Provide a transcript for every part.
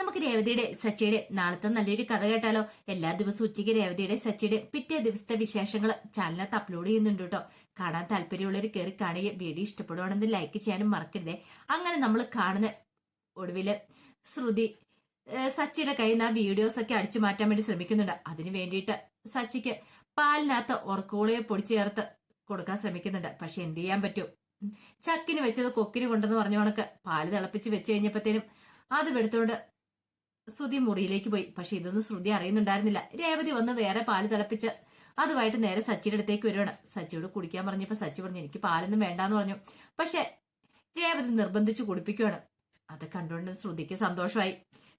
നമുക്ക് രേവതിയുടെ സച്ചിയുടെ നാളത്തെ നല്ലൊരു കഥ കേട്ടാലോ? എല്ലാ ദിവസവും ഉച്ചയ്ക്ക് രേവതിയുടെ സച്ചിയുടെ പിറ്റേ ദിവസത്തെ വിശേഷങ്ങൾ ചാനലിനകത്ത് അപ്ലോഡ് ചെയ്യുന്നുണ്ട് കേട്ടോ. കാണാൻ താല്പര്യമുള്ളവർ കയറി കാണുകയും വീഡിയോ ഇഷ്ടപ്പെടുവാണെങ്കിൽ ലൈക്ക് ചെയ്യാനും മറക്കരുതേ. അങ്ങനെ നമ്മൾ കാണുന്ന ഒടുവിൽ ശ്രുതി സച്ചിയുടെ കയ്യിൽ നിന്ന് ആ വീഡിയോസ് ഒക്കെ അടിച്ചു മാറ്റാൻ വേണ്ടി ശ്രമിക്കുന്നുണ്ട്. അതിനു വേണ്ടിയിട്ട് സച്ചിക്ക് പാലിനകത്ത് ഉറക്കോളിയെ പൊടിച്ചു ചേർത്ത് കൊടുക്കാൻ ശ്രമിക്കുന്നുണ്ട്. പക്ഷെ എന്ത് ചെയ്യാൻ പറ്റും. ചക്കിന് വെച്ചത് കൊക്കിന് കൊണ്ടെന്ന് പറഞ്ഞ കണക്ക് പാൽ തിളപ്പിച്ച് വെച്ച് കഴിഞ്ഞപ്പോഴത്തേനും അത് എടുത്തോണ്ട് ശ്രുതി മുറിയിലേക്ക് പോയി. പക്ഷെ ഇതൊന്നും ശ്രുതി അറിയുന്നുണ്ടായിരുന്നില്ല. രേവതി വന്ന് വേറെ പാൽ തിളപ്പിച്ച് അതുമായിട്ട് നേരെ സച്ചിയുടെ അടുത്തേക്ക് വരുവാണ്. സച്ചിയോട് കുടിക്കാൻ പറഞ്ഞപ്പോ സച്ചി പറഞ്ഞു എനിക്ക് പാലൊന്നും വേണ്ടാന്ന് പറഞ്ഞു. പക്ഷെ രേവതി നിർബന്ധിച്ച് കുടിപ്പിക്കുവാണ്. അത് കണ്ടുകൊണ്ട് ശ്രുതിക്ക് സന്തോഷമായി.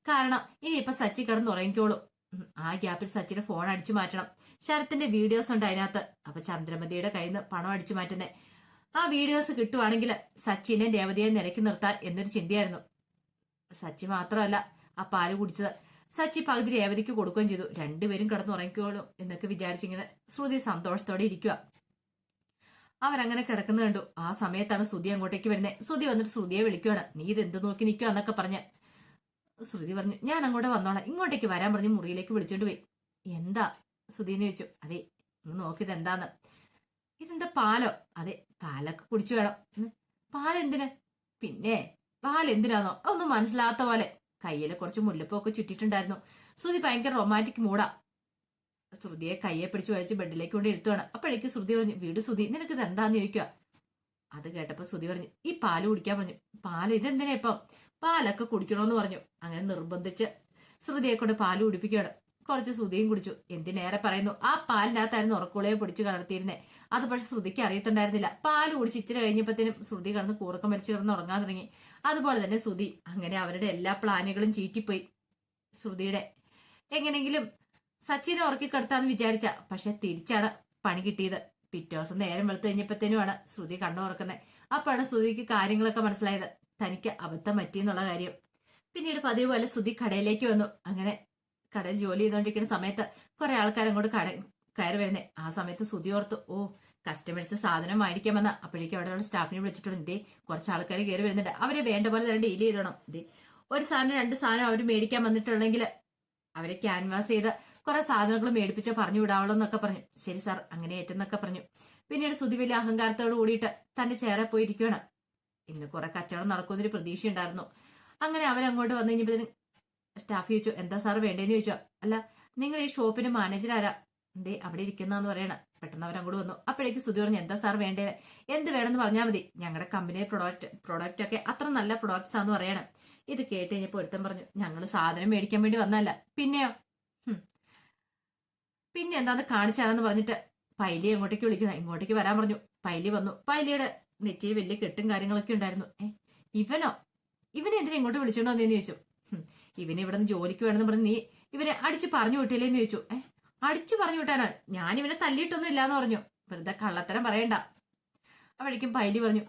കാരണം ഇനി ഇനിയിപ്പൊ സച്ചി കിടന്ന് ഉറങ്ങിക്കോളും. ആ ഗ്യാപ്പിൽ സച്ചിന്റെ ഫോൺ അടിച്ചു മാറ്റണം. ശരത്തിന്റെ വീഡിയോസ് ഉണ്ട് അതിനകത്ത്. അപ്പൊ ചന്ദ്രമതിയുടെ കയ്യിൽ നിന്ന് പണം അടിച്ചു മാറ്റുന്നേ. ആ വീഡിയോസ് കിട്ടുവാണെങ്കിൽ സച്ചിനെ രേവതിയെ നിലയ്ക്ക് നിർത്താൻ എന്നൊരു ചിന്തയായിരുന്നു. സച്ചി മാത്രമല്ല ആ പാൽ കുടിച്ചത്? സച്ചി പകുതി രേവതിക്ക് കൊടുക്കുകയും ചെയ്തു. രണ്ടുപേരും കിടന്നുറങ്ങിക്കോളും എന്നൊക്കെ വിചാരിച്ചിങ്ങനെ ശ്രുതി സന്തോഷത്തോടെ ഇരിക്കുക അവരങ്ങനെ കിടക്കുന്ന കണ്ടു. ആ സമയത്താണ് ശ്രുതി അങ്ങോട്ടേക്ക് വരുന്നത് ശ്രുതി വന്നിട്ട് ശ്രുതിയെ വിളിക്കുവാണ്. നീ ഇത് എന്ത് നോക്കി നിൽക്കുക എന്നൊക്കെ പറഞ്ഞ്. ശ്രുതി പറഞ്ഞു ഞാൻ അങ്ങോട്ട് വന്നോളാം. ഇങ്ങോട്ടേക്ക് വരാൻ പറഞ്ഞ് മുറിയിലേക്ക് വിളിച്ചോണ്ട് പോയി. എന്താ? ശ്രുതി എന്ന് ചോദിച്ചു. അതെ ഒന്ന് നോക്കിയത് എന്താന്ന് ഇതെന്താ പാലോ? അതെ പാലൊക്കെ കുടിച്ചു വേണം. പാലെന്തിന്? പിന്നെ പാലെന്തിനാന്നോ? അതൊന്നും മനസ്സിലാത്ത പോലെ. കയ്യിൽ കുറച്ച് മുല്ലപ്പൊക്കെ ചുറ്റിട്ടുണ്ടായിരുന്നു. ശ്രുതി ഭയങ്കര റൊമാന്റിക് മൂടാ ശ്രുതിയെ കയ്യെ പിടിച്ച് വലിച്ച് ബെഡിലേക്ക് കൊണ്ട് ഇരുത്തുവാണ്. അപ്പോഴേക്കും ശ്രുതി പറഞ്ഞു വീട് ശ്രുതി നിനക്ക് ഇത് എന്താന്ന് ചോദിക്കുക അത് കേട്ടപ്പോ ശ്രുതി പറഞ്ഞു ഈ പാൽ കുടിക്കാൻ പറഞ്ഞു. പാൽ? ഇതെന്തിനാ ഇപ്പം? പാലൊക്കെ കുടിക്കണമെന്ന് പറഞ്ഞു. അങ്ങനെ നിർബന്ധിച്ച് ശ്രുതിയെ കൊണ്ട് പാൽ കുടിപ്പിക്കുകയാണ്. കുറച്ച് ശ്രുതിയും കുടിച്ചു. എന്തിനേറെ പറയുന്നു ആ പാലിനകത്തായിരുന്നു ഉറക്കുളയെ പിടിച്ച് കലർത്തിയിരുന്നേ. അത് പക്ഷെ ശ്രുതിക്ക് അറിയത്തുണ്ടായിരുന്നില്ല. പാൽ കുടിച്ച് ഇച്ചിരി കഴിഞ്ഞപ്പോഴത്തേനും ശ്രുതി കടന്ന് കൂറക്കം വലിച്ചു കിടന്ന് ഉറങ്ങാൻ തുടങ്ങി. അതുപോലെ തന്നെ ശ്രുതി അങ്ങനെ അവരുടെ എല്ലാ പ്ലാനുകളും ചീറ്റിപ്പോയി. ശ്രുതിയുടെ എങ്ങനെങ്കിലും സച്ചിനെ ഉറക്കി കിടത്താന്ന് വിചാരിച്ച പക്ഷെ തിരിച്ചാണ് പണി കിട്ടിയത്. പിറ്റേ ദിവസം നേരം വെളുത്ത് കഴിഞ്ഞപ്പോഴത്തേനുമാണ് ശ്രുതി കണ്ണു തുറക്കുന്നത് അപ്പോഴാണ് ശ്രുതിക്ക് കാര്യങ്ങളൊക്കെ മനസ്സിലായത്. തനിക്ക് അബദ്ധം പറ്റിയെന്നുള്ള കാര്യം. പിന്നീട് പതിവ് പോലെ ശ്രുതി കടയിലേക്ക് വന്നു. അങ്ങനെ കടയിൽ ജോലി ചെയ്തുകൊണ്ടിരിക്കുന്ന സമയത്ത് കുറെ ആൾക്കാർ അങ്ങോട്ട് കട കയറി വരുന്നേ. ആ സമയത്ത് സുതി ഓർത്തു ഓ കസ്റ്റമേഴ്സ് സാധനം മേടിക്കാൻ വന്ന. അപ്പോഴേക്കും അവിടെയുള്ള സ്റ്റാഫിനെ വിളിച്ചിട്ടുണ്ട്. ഇതേ കുറച്ച് ആൾക്കാർ കയറി വരുന്നുണ്ട്. അവരെ വേണ്ട പോലെ തന്നെ ഡീൽ ചെയ്തോണം. ഇതേ ഒരു സാധനം രണ്ട് സാധനം അവർ മേടിക്കാൻ വന്നിട്ടുണ്ടെങ്കിൽ അവരെ ക്യാൻവാസ് ചെയ്ത് കുറെ സാധനങ്ങൾ മേടിപ്പിച്ച പറഞ്ഞു വിടാവുള്ളൂ എന്നൊക്കെ പറഞ്ഞു. ശരി സാർ അങ്ങനെ ഏറ്റെന്നൊക്കെ പറഞ്ഞു. പിന്നീട് സുതി വലിയ അഹങ്കാരത്തോട് കൂടിയിട്ട് തന്റെ ചേറെ പോയിരിക്കുകയാണ് ഇന്ന് കുറെ കച്ചവടം നടക്കുമെന്നൊരു പ്രതീക്ഷ ഉണ്ടായിരുന്നു അങ്ങനെ അവരങ്ങോട്ട് വന്നു കഴിഞ്ഞപ്പോഴത്തേനും സ്റ്റാഫ് ചോദിച്ചു എന്താ സാർ വേണ്ടേന്ന് ചോദിച്ചോ? അല്ല നിങ്ങൾ ഈ ഷോപ്പിന് മാനേജർ ആരാ? എന്തേ അവിടെ ഇരിക്കുന്നാന്ന് പറയണ. പെട്ടെന്ന് അവരങ്ങോട്ട് വന്നു. അപ്പോഴേക്ക് സുധി പറഞ്ഞു എന്താ സാർ വേണ്ടത് എന്ത് വേണമെന്ന് പറഞ്ഞാൽ മതി. ഞങ്ങളുടെ കമ്പനി പ്രൊഡക്റ്റ് പ്രൊഡക്റ്റ് ഒക്കെ അത്ര നല്ല പ്രൊഡക്ട്സ് ആന്ന് പറയണം. ഇത് കേട്ട് കഴിഞ്ഞപ്പോൾ ഒരുത്തൻ പറഞ്ഞു ഞങ്ങൾ സാധനം മേടിക്കാൻ വേണ്ടി വന്നല്ല പിന്നെയോ? പിന്നെ എന്താന്ന് കാണിച്ചാലെന്ന് പറഞ്ഞിട്ട് പൈലി എങ്ങോട്ടേക്ക് വിളിക്കണം. ഇങ്ങോട്ടേക്ക് വരാൻ പറഞ്ഞു. പൈലി വന്നു. പൈലിയുടെ നെറ്റിയിൽ വലിയ കെട്ടും കാര്യങ്ങളൊക്കെ ഉണ്ടായിരുന്നു. ഏ ഇവനോ? ഇവനെ എന്തിനാ ഇങ്ങോട്ട് വിളിച്ചോണ്ടോ വന്നേന്ന് ചോദിച്ചു? ഇവനെ ഇവിടെ നിന്ന് ജോലിക്ക് വേണമെന്ന് പറഞ്ഞ് നീ ഇവനെ അടിച്ച് പറഞ്ഞു വിട്ടില്ലേന്ന് ചോദിച്ചു. ഏ അടിച്ചു പറഞ്ഞു വിട്ടാനോ. ഞാൻ ഇവനെ തല്ലിയിട്ടൊന്നും ഇല്ലാന്ന് പറഞ്ഞു. വെറുതെ കള്ളത്തരം പറയണ്ട. അപ്പോഴേക്കും പൈലി പറഞ്ഞു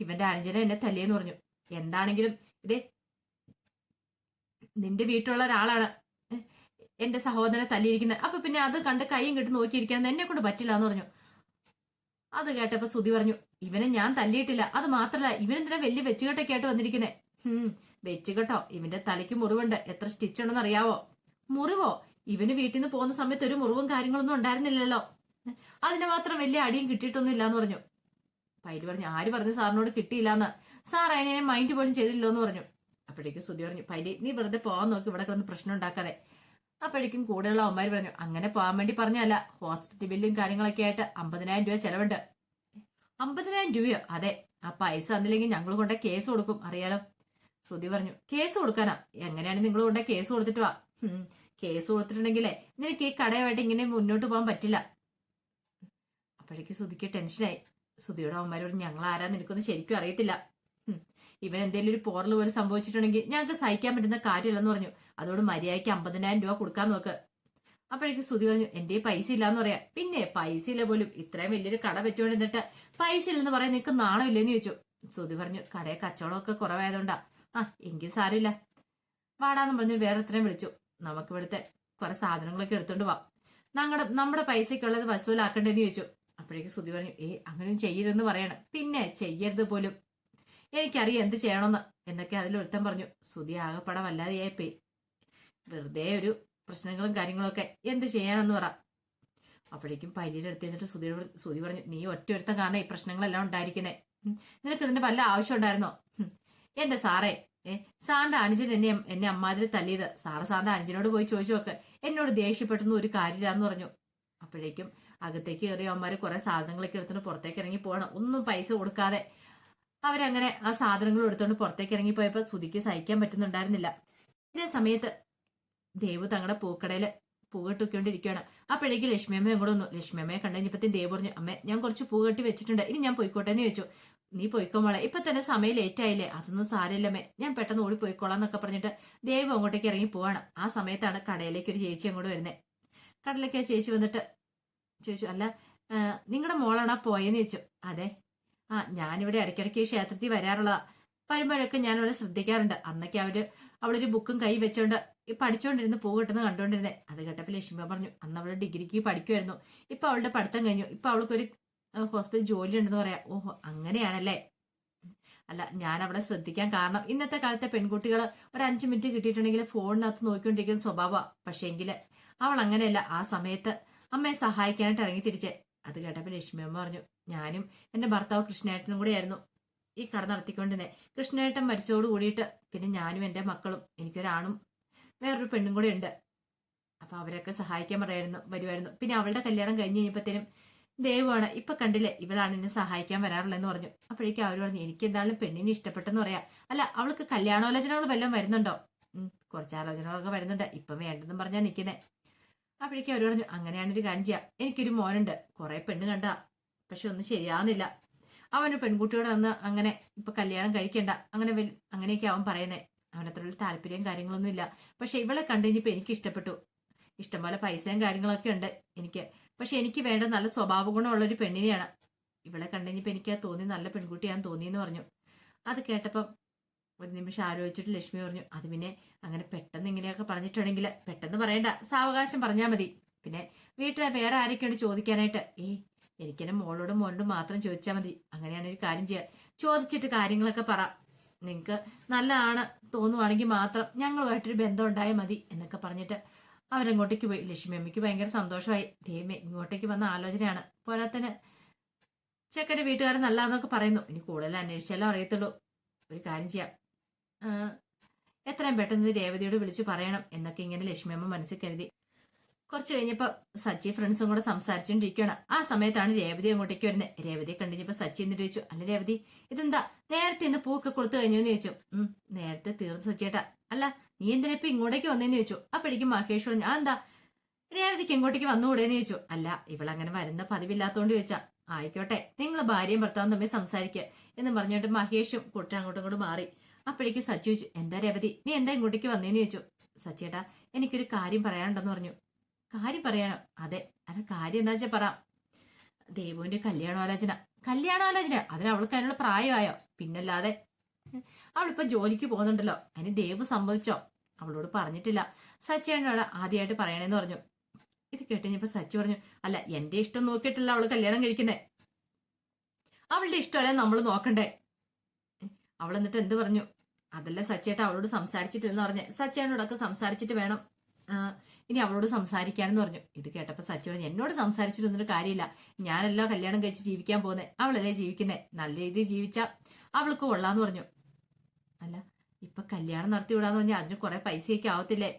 ഇവന്റെ അനുജനെ എന്നെ തല്ലിയെന്ന് പറഞ്ഞു. എന്താണെങ്കിലും ഇതേ നിന്റെ വീട്ടിലുള്ള ഒരാളാണ് എന്റെ സഹോദരനെ തല്ലിയിരിക്കുന്നത്. അപ്പൊ പിന്നെ അത് കണ്ട് കൈയും കെട്ടി നോക്കിയിരിക്കണം എന്നെ കൊണ്ട് പറ്റില്ല എന്ന് പറഞ്ഞു. അത് കേട്ടപ്പോ സുതി പറഞ്ഞു ഇവനെ ഞാൻ തല്ലിയിട്ടില്ല. അത് മാത്രല്ല ഇവനെന്തിനാ വലിയ വെച്ചുകെട്ടൊക്കെ ആയിട്ട് വന്നിരിക്കുന്നേ? ഹും വെച്ചുകെട്ടോ. ഇവന്റെ തലയ്ക്ക് മുറിവുണ്ട്. എത്ര സ്റ്റിച്ച് ഉണ്ടെന്ന് അറിയാവോ? മുറിവോ? ഇവന് വീട്ടിൽ നിന്ന് പോകുന്ന സമയത്ത് ഒരു മുറിവും കാര്യങ്ങളൊന്നും ഉണ്ടായിരുന്നില്ലല്ലോ. അതിന് മാത്രം വലിയ അടിയും കിട്ടിയിട്ടൊന്നും ഇല്ലാന്ന് പറഞ്ഞു. പൈര് പറഞ്ഞു ആര് പറഞ്ഞു സാറിനോട് കിട്ടിയില്ലാന്ന്? സാർ അതിനെ മൈൻഡ് പോലും ചെയ്തില്ലോ എന്ന് പറഞ്ഞു. അപ്പോഴേക്കും സുധി പറഞ്ഞു പൈലി നീ വെറുതെ പോകാൻ നോക്കി ഇവിടെ കിടന്ന് പ്രശ്നം ഉണ്ടാക്കാതെ. അപ്പോഴേക്കും കൂടെയുള്ള അമ്മമാര് പറഞ്ഞു അങ്ങനെ പോകാൻ വേണ്ടി പറഞ്ഞല്ല ഹോസ്പിറ്റൽ ബില്ലും കാര്യങ്ങളൊക്കെ ആയിട്ട് അമ്പതിനായിരം രൂപ ചെലവുണ്ട്. അമ്പതിനായിരം രൂപയോ? അതെ. ആ പൈസ തന്നില്ലെങ്കിൽ ഞങ്ങൾ കൊണ്ട കേസ് കൊടുക്കും അറിയാലോ? സുധി പറഞ്ഞു കേസ് കൊടുക്കാനാ? എങ്ങനെയാണ് നിങ്ങൾ കൊണ്ട കേസ് കൊടുത്തിട്ട് വാ? കേസ് കൊടുത്തിട്ടുണ്ടെങ്കിലേ നിനക്ക് ഈ കടയുമായിട്ട് ഇങ്ങനെ മുന്നോട്ട് പോകാൻ പറ്റില്ല. അപ്പോഴേക്ക് സുധിക്ക് ടെൻഷനായി. സുധിയുടെ അമ്മമാരോട് ഞങ്ങൾ ആരാ നിനക്കൊന്നും ശരിക്കും അറിയത്തില്ല. ഇവൻ എന്തെങ്കിലും ഒരു പോറൽ പോലെ സംഭവിച്ചിട്ടുണ്ടെങ്കിൽ ഞങ്ങൾക്ക് സഹിക്കാൻ പറ്റുന്ന കാര്യമില്ലെന്ന് പറഞ്ഞു. അതോട് മര്യാദയ്ക്ക് അമ്പതിനായിരം രൂപ കൊടുക്കാൻ നോക്ക്. അപ്പോഴേക്ക് സുധി പറഞ്ഞു എന്റെ പൈസ ഇല്ലാന്ന് പറയാ. പിന്നെ പൈസ ഇല്ല പോലും. ഇത്രയും വലിയൊരു കട വെച്ചോണ്ട് നിന്നിട്ട് പൈസ ഇല്ലെന്ന് പറയാൻ നിനക്ക് നാണമില്ലെന്ന് ചോദിച്ചു. സുധി പറഞ്ഞു കടയെ കച്ചവടമൊക്കെ കുറവായതുകൊണ്ടാ. ആ എങ്കിൽ സാരമില്ല. വാടാന്ന് പറഞ്ഞു വേറെ ഇത്രയും വിളിച്ചു. നമുക്ക് ഇവിടുത്തെ കുറെ സാധനങ്ങളൊക്കെ എടുത്തോണ്ട് പോവാം ഞങ്ങളുടെ നമ്മുടെ പൈസക്കുള്ളത് വസൂലാക്കണ്ടെന്ന് ചോദിച്ചു. അപ്പോഴേക്കും സുതി പറഞ്ഞു ഏ അങ്ങനെ ചെയ്യരുതെന്ന് പറയണം. പിന്നെ ചെയ്യരുത് പോലും. എനിക്കറിയാം എന്ത് ചെയ്യണമെന്ന് എന്നൊക്കെ അതിലൊരുത്തൻ പറഞ്ഞു സുതി ആകെപ്പട വല്ലാതെയായിപ്പോയി. വെറുതെ ഒരു പ്രശ്നങ്ങളും കാര്യങ്ങളൊക്കെ എന്ത് ചെയ്യാനെന്ന് പറ. അപ്പോഴേക്കും പല്ലിയുടെ അടുത്ത് എന്നിട്ട് സുതിയോട് സുതി പറഞ്ഞു നീ ഒറ്റ ഒരുത്തം കാരണം ഈ പ്രശ്നങ്ങളെല്ലാം ഉണ്ടായിരിക്കുന്നേ. നിനക്ക് ഇതിന്റെ വല്ല ആവശ്യം ഉണ്ടായിരുന്നോ? എന്റെ സാറേ ഏ സാറിന്റെ അനുജൻ എന്നെ എന്നെ അമ്മാതിരി തല്ലിയത്. സാറ് സാറിന്റെ അനുജനോട് പോയി ചോദിച്ചു നോക്ക്. എന്നോട് ദേഷ്യപ്പെട്ടുന്ന ഒരു കാര്യമില്ലാന്ന് പറഞ്ഞു. അപ്പോഴേക്കും അകത്തേക്ക് കയറിയ അമ്മമാര് കുറെ സാധനങ്ങളൊക്കെ എടുത്തോണ്ട് പുറത്തേക്ക് ഇറങ്ങി പോകണം ഒന്നും പൈസ കൊടുക്കാതെ അവരങ്ങനെ ആ സാധനങ്ങൾ എടുത്തോണ്ട് പുറത്തേക്ക് ഇറങ്ങി പോയപ്പോ സുതിക്ക് സഹിക്കാൻ പറ്റുന്നുണ്ടായിരുന്നില്ല. ഇതേ സമയത്ത് ദേവു തങ്ങളുടെ പൂക്കടയിൽ പൂ കെട്ടിക്കൊണ്ടിരിക്കുകയാണ് അപ്പോഴേക്ക് ലക്ഷ്മിയമ്മ കൂടെ വന്നു. ലക്ഷ്മിയമ്മയെ കണ്ടുകഴിഞ്ഞപ്പത്തേക്കും ദേവ് പറഞ്ഞു അമ്മേ ഞാൻ കുറച്ച് പൂ കെട്ടി വെച്ചിട്ടുണ്ട്. ഇനി ഞാൻ പോയിക്കോട്ടെ എന്ന് ചോദിച്ചു. നീ പോയിക്കോമോളെ ഇപ്പൊ തന്നെ സമയം ലേറ്റ് ആയില്ലേ? അതൊന്നും സാരമില്ലമ്മേ ഞാൻ പെട്ടെന്ന് ഓടി പോയിക്കോളാം എന്നൊക്കെ പറഞ്ഞിട്ട് ദേവ് അങ്ങോട്ടേക്ക് ഇറങ്ങി പോവാണ്. ആ സമയത്താണ് കടയിലേക്ക് ഒരു ചേച്ചി അങ്ങോട്ട് വരുന്നത് കടയിലേക്ക് ആ ചേച്ചി വന്നിട്ട് ചേച്ചി അല്ല നിങ്ങളുടെ മോളാണോ പോയെന്ന് ചോദിച്ചു. അതെ. ആ ഞാനിവിടെ ഇടയ്ക്കിടയ്ക്ക് ക്ഷേത്രത്തിൽ വരാറുള്ളതാ. വരുമ്പോഴൊക്കെ ഞാൻ അവളെ ശ്രദ്ധിക്കാറുണ്ട്. അന്നൊക്കെ അവർ അവളൊരു ബുക്കും കൈ വെച്ചോണ്ട് പഠിച്ചോണ്ടിരുന്ന് പൂ കിട്ടുന്നത് കണ്ടോണ്ടിരുന്നേ. അത് കേട്ടപ്പോൾ ലക്ഷ്മി പറഞ്ഞു അന്ന് അവൾ ഡിഗ്രിക്ക് പഠിക്കുമായിരുന്നു ഇപ്പൊ അവളുടെ പഠിത്തം കഴിഞ്ഞു. ഇപ്പൊ അവൾക്കൊരു ഹോസ്പിറ്റൽ ജോലി ഉണ്ടെന്ന് പറയാം. ഓഹോ അങ്ങനെയാണല്ലേ? അല്ല ഞാൻ അവിടെ ശ്രദ്ധിക്കാൻ കാരണം ഇന്നത്തെ കാലത്തെ പെൺകുട്ടികൾ ഒരു അഞ്ചു മിനിറ്റ് കിട്ടിയിട്ടുണ്ടെങ്കിൽ ഫോണിനകത്ത് നോക്കിക്കൊണ്ടിരിക്കുന്ന സ്വഭാവമാണ് പക്ഷേ എങ്കിൽ അവൾ അങ്ങനെയല്ല. ആ സമയത്ത് അമ്മയെ സഹായിക്കാനായിട്ട് ഇറങ്ങി തിരിച്ചേ അത് കേട്ടപ്പോൾ ലക്ഷ്മി അമ്മ പറഞ്ഞു ഞാനും എന്റെ ഭർത്താവ് കൃഷ്ണേട്ടനും കൂടെ ആയിരുന്നു ഈ കട നടത്തിക്കൊണ്ടിരുന്നത് കൃഷ്ണേട്ടൻ മരിച്ചോട് കൂടിയിട്ട് പിന്നെ ഞാനും എന്റെ മക്കളും എനിക്കൊരാണും വേറൊരു പെണ്ണും കൂടെ ഉണ്ട്. അപ്പൊ അവരൊക്കെ സഹായിക്കാൻ പറയായിരുന്നു വരുമായിരുന്നു. പിന്നെ അവളുടെ കല്യാണം കഴിഞ്ഞ് കഴിഞ്ഞപ്പോഴത്തേനും ദേവുമാണ്. ഇപ്പൊ കണ്ടില്ലേ ഇവളാണ് എന്നെ സഹായിക്കാൻ വരാറുള്ളതെന്ന് പറഞ്ഞു. അപ്പോഴേക്കും അവർ പറഞ്ഞു എനിക്ക് എന്തായാലും പെണ്ണിനെ ഇഷ്ടപ്പെട്ടെന്ന് പറയാ. അല്ല അവൾക്ക് കല്യാണാലോചനകൾ വല്ലതും വരുന്നുണ്ടോ? കുറച്ച് ആലോചനകളൊക്കെ വരുന്നുണ്ട്. ഇപ്പം വേണ്ടെന്നും പറഞ്ഞാ നിൽക്കുന്നേ അപ്പോഴേക്കും അവർ പറഞ്ഞു അങ്ങനെയാണൊരു കാര്യം ചെയ്യാം. എനിക്കൊരു മോനുണ്ട്. കുറെ പെണ്ണ് കണ്ട. പക്ഷെ ഒന്നും ശരിയാവുന്നില്ല. അവന് പെൺകുട്ടിയോടെ ഒന്ന് അങ്ങനെ ഇപ്പൊ കല്യാണം കഴിക്കണ്ട. അങ്ങനെ അങ്ങനെയൊക്കെ അവൻ പറയുന്നേ. അവനത്രയുള്ള താല്പര്യം കാര്യങ്ങളൊന്നും ഇല്ല. പക്ഷെ ഇവളെ കണ്ടു എനിക്ക് ഇഷ്ടപ്പെട്ടു. ഇഷ്ടംപോലെ പൈസയും കാര്യങ്ങളൊക്കെ ഉണ്ട് എനിക്ക്. പക്ഷെ എനിക്ക് വേണ്ട നല്ല സ്വഭാവ ഗുണമുള്ള ഒരു പെണ്ണിനെയാണ്. ഇവളെ കണ്ടു എനിക്ക് ആ തോന്നി നല്ല പെൺകുട്ടിയാന്ന് തോന്നിയെന്ന് പറഞ്ഞു. അത് കേട്ടപ്പം ഒരു നിമിഷം ആലോചിച്ചിട്ട് ലക്ഷ്മി പറഞ്ഞു അത് പിന്നെ അങ്ങനെ പെട്ടെന്ന് ഇങ്ങനെയൊക്കെ പറഞ്ഞിട്ടുണ്ടെങ്കിൽ പെട്ടെന്ന് പറയണ്ട സാവകാശം പറഞ്ഞാൽ മതി. പിന്നെ വീട്ടിൽ വേറെ ആരൊക്കെയാണ് ചോദിക്കാനായിട്ട് ഏ എനിക്കെന്നെ മോളോടും മോനോടും മാത്രം ചോദിച്ചാൽ മതി. അങ്ങനെയാണ് ഒരു കാര്യം ചെയ്യുക ചോദിച്ചിട്ട് കാര്യങ്ങളൊക്കെ പറ. നിങ്ങൾക്ക് നല്ലതാണ് തോന്നുവാണെങ്കിൽ മാത്രം ഞങ്ങളുമായിട്ടൊരു ബന്ധം ഉണ്ടായാൽ മതി എന്നൊക്കെ പറഞ്ഞിട്ട് അവരങ്ങോട്ടേക്ക് പോയി. ലക്ഷ്മി അമ്മയ്ക്ക് ഭയങ്കര സന്തോഷമായി. ദേമേ ഇങ്ങോട്ടേക്ക് വന്ന ആലോചനയാണ്. പോരാത്തന് ചെക്കന്റെ വീട്ടുകാരൻ നല്ലതെന്നൊക്കെ പറയുന്നു. ഇനി കൂടുതൽ അന്വേഷിച്ചാലും അറിയത്തുള്ളൂ. ഒരു കാര്യം ചെയ്യാം. എത്രയും പെട്ടെന്ന് രേവതിയോട് വിളിച്ചു പറയണം എന്നൊക്കെ ഇങ്ങനെ ലക്ഷ്മി അമ്മ മനസ്സിൽ കരുതി. കുറച്ച് കഴിഞ്ഞപ്പോൾ സച്ചി ഫ്രണ്ട്സും കൂടെ സംസാരിച്ചുകൊണ്ടിരിക്കുകയാണ്. ആ സമയത്താണ് രേവതി അങ്ങോട്ടേക്ക് വരുന്നത്. രേവതിയെ കണ്ടിഞ്ഞപ്പോൾ സച്ചി എന്നിട്ട് ചോദിച്ചു അല്ല രേവതി ഇതെന്താ? നേരത്തെ ഇന്ന് പൂക്കെ കൊടുത്തു കഴിഞ്ഞു എന്ന് ചോദിച്ചു. നേരത്തെ തീർന്നു സച്ചിയേട്ടാ. അല്ല നീ എന്തിനാ ഇപ്പൊ ഇങ്ങോട്ടേക്ക് വന്നേന്ന് ചോദിച്ചു? അപ്പോഴേക്കും മഹേഷ് പറഞ്ഞു ആ എന്താ രേവതിക്ക് ഇങ്ങോട്ടേക്ക് വന്നുകൂടേന്ന് ചോദിച്ചു. അല്ല ഇവളങ്ങനെ വരുന്ന പതിവില്ലാത്തോണ്ട് ചോദിച്ചാ. ആയിക്കോട്ടെ നിങ്ങൾ ഭാര്യയും ഭർത്താവും തമ്മിൽ സംസാരിക്കുക എന്ന് പറഞ്ഞിട്ട് മഹേഷും കുട്ടി അങ്ങോട്ടും മാറി. അപ്പോഴേക്കും സച്ചി ചോദിച്ചു എന്താ രേവതി നീ എന്താ ഇങ്ങോട്ടേക്ക് വന്നേന്ന് ചോദിച്ചു? സച്ചിയേട്ടാ എനിക്കൊരു കാര്യം പറയാനുണ്ടെന്ന് പറഞ്ഞു. കാര്യം പറയാനോ? അതെ അല്ല കാര്യം എന്താ വെച്ചാ പറ. ദേവുവിന്റെ കല്യാണാലോചന. കല്യാണാലോചന? അതിന് അവൾക്ക് അതിനുള്ള പ്രായമായോ? പിന്നല്ലാതെ. അവളിപ്പോ ജോലിക്ക് പോകുന്നുണ്ടല്ലോ. അതിന് ദേവ് സമ്മതിച്ചോ? അവളോട് പറഞ്ഞിട്ടില്ല. സച്ചിയോട് ആദ്യമായിട്ട് പറയണേന്ന് പറഞ്ഞു. ഇത് കേട്ടുകഴിഞ്ഞപ്പോ സച്ചി പറഞ്ഞു അല്ല എന്റെ ഇഷ്ടം നോക്കിയിട്ടല്ല അവൾ കല്യാണം കഴിക്കുന്നേ. അവളുടെ ഇഷ്ടമല്ല നമ്മൾ നോക്കണ്ടേ. അവൾ എന്നിട്ട് എന്ത് പറഞ്ഞു? അതല്ല സച്ചേട്ട അവളോട് സംസാരിച്ചിട്ടില്ലെന്ന് പറഞ്ഞ്. സച്ചേനോടൊക്കെ സംസാരിച്ചിട്ട് വേണം. ഇനി അവളോട് സംസാരിക്കാനെന്ന് പറഞ്ഞു. ഇത് കേട്ടപ്പോ സച്ചി പറഞ്ഞു എന്നോട് സംസാരിച്ചിട്ടൊന്നും കാര്യമില്ല. ഞാനല്ലോ കല്യാണം കഴിച്ച് ജീവിക്കാൻ പോകുന്നത് അവളല്ലേ ജീവിക്കുന്നേ. നല്ല രീതിയിൽ ജീവിച്ച അവൾക്ക് കൊള്ളാന്ന് പറഞ്ഞു. അല്ല ഇപ്പൊ കല്യാണം നടത്തി വിടാന്ന് പറഞ്ഞാൽ അതിന് കുറെ പൈസയൊക്കെ ആവത്തില്ലേ?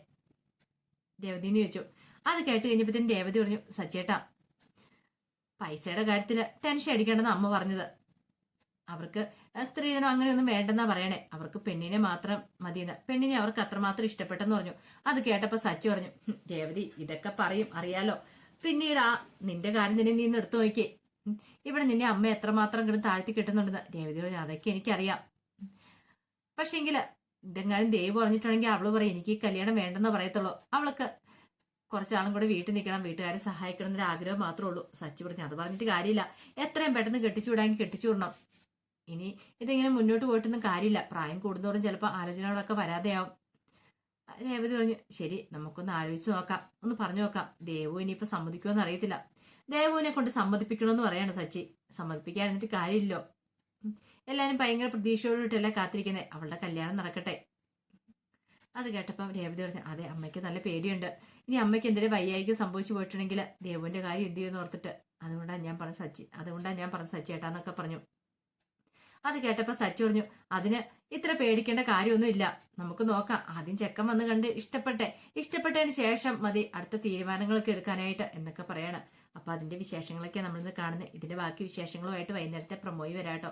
രേവതി എന്ന് ചോദിച്ചു. അത് കേട്ട് കഴിഞ്ഞപ്പോഴത്തേനും രേവതി പറഞ്ഞു സച്ചേട്ടാ പൈസയുടെ കാര്യത്തിൽ ടെൻഷൻ അടിക്കേണ്ടെന്ന് അമ്മ പറഞ്ഞത്. അവർക്ക് സ്ത്രീധനം അങ്ങനെയൊന്നും വേണ്ടെന്നാ പറയണേ. അവർക്ക് പെണ്ണിനെ മാത്രം മതിയെന്ന്. പെണ്ണിനെ അവർക്ക് അത്രമാത്രം ഇഷ്ടപ്പെട്ടെന്ന് പറഞ്ഞു. അത് കേട്ടപ്പോ സച്ചി പറഞ്ഞു "ഹും, രേവതി ഇതൊക്കെ പറയും അറിയാലോ. പിന്നീട് ആ നിന്റെ കാര്യം തന്നെ നീ എടുത്തു നോക്കിയേ. ഇവിടെ നിന്നെ അമ്മ എത്രമാത്രം കിടന്ന് താഴ്ത്തി കിട്ടുന്നുണ്ടെന്ന്. രേവതി പറഞ്ഞു അതൊക്കെ എനിക്കറിയാം. പക്ഷേങ്കിൽ ഇതെങ്ങാനും ദേവ് പറഞ്ഞിട്ടുണ്ടെങ്കിൽ അവൾ പറയും എനിക്ക് കല്യാണം വേണ്ടെന്ന് പറയത്തുള്ളൂ. അവൾക്ക് കുറച്ചാളും കൂടെ വീട്ടിൽ നിൽക്കണം വീട്ടുകാരെ സഹായിക്കണം എന്നൊരു ആഗ്രഹം മാത്രമേ ഉള്ളൂ. സച്ചി പറഞ്ഞു അത് പറഞ്ഞിട്ട് കാര്യമില്ല. എത്രയും പെട്ടെന്ന് കെട്ടിച്ചു വിടാമെങ്കിൽ കെട്ടിച്ചു വിടണം. ഇനി ഇതിങ്ങനെ മുന്നോട്ട് പോയിട്ടൊന്നും കാര്യമില്ല. പ്രായം കൂടുന്നതോറും ചിലപ്പോൾ ആലോചനകളൊക്കെ വരാതെയാവും. രേവതി പറഞ്ഞു ശരി നമുക്കൊന്ന് ആലോചിച്ച് നോക്കാം. ഒന്ന് പറഞ്ഞു നോക്കാം. ദേവു ഇനിയിപ്പോൾ സമ്മതിക്കുമോ അറിയത്തില്ല. ദേവുവിനെ കൊണ്ട് സമ്മതിപ്പിക്കണമെന്ന് പറയാണ് സച്ചി. സമ്മതിപ്പിക്കാൻ എന്നിട്ട് കാര്യമില്ലോ. ഉം. എല്ലാരും ഭയങ്കര പ്രതീക്ഷയോടുകൂട്ടല്ല കാത്തിരിക്കുന്നത് അവളുടെ കല്യാണം നടക്കട്ടെ. അത് കേട്ടപ്പം രേവതി പറഞ്ഞു അതെ അമ്മയ്ക്ക് നല്ല പേടിയുണ്ട്. ഇനി അമ്മയ്ക്ക് എന്തെങ്കിലും വയ്യായിക്ക് സംഭവിച്ചു പോയിട്ടുണ്ടെങ്കിൽ ദേവുവിന്റെ കാര്യം എന്ത് ചെയ്യുമെന്ന് ഓർത്തിട്ട്. അതുകൊണ്ടാണ് ഞാൻ പറഞ്ഞ സച്ചി അതുകൊണ്ടാണ് ഞാൻ പറഞ്ഞ സച്ചി ഏട്ടാന്നൊക്കെ പറഞ്ഞു. അത് കേട്ടപ്പോൾ സച്ചി പറഞ്ഞു അതിന് ഇത്ര പേടിക്കേണ്ട കാര്യമൊന്നുമില്ല നമുക്ക് നോക്കാം. ആദ്യം ചെക്കൻ വന്ന് കണ്ട് ഇഷ്ടപ്പെട്ടെ. ഇഷ്ടപ്പെട്ടതിന് ശേഷം മതി അടുത്ത തീരുമാനങ്ങളൊക്കെ എടുക്കാനായിട്ട് എന്നൊക്കെ പറയാണ്. അപ്പൊ അതിന്റെ വിശേഷങ്ങളൊക്കെ നമ്മളിന്ന് കാണുന്നത് ഇതിന്റെ ബാക്കി വിശേഷങ്ങളുമായിട്ട് വൈകുന്നേരത്തെ പ്രൊമോയി വരാട്ടോ.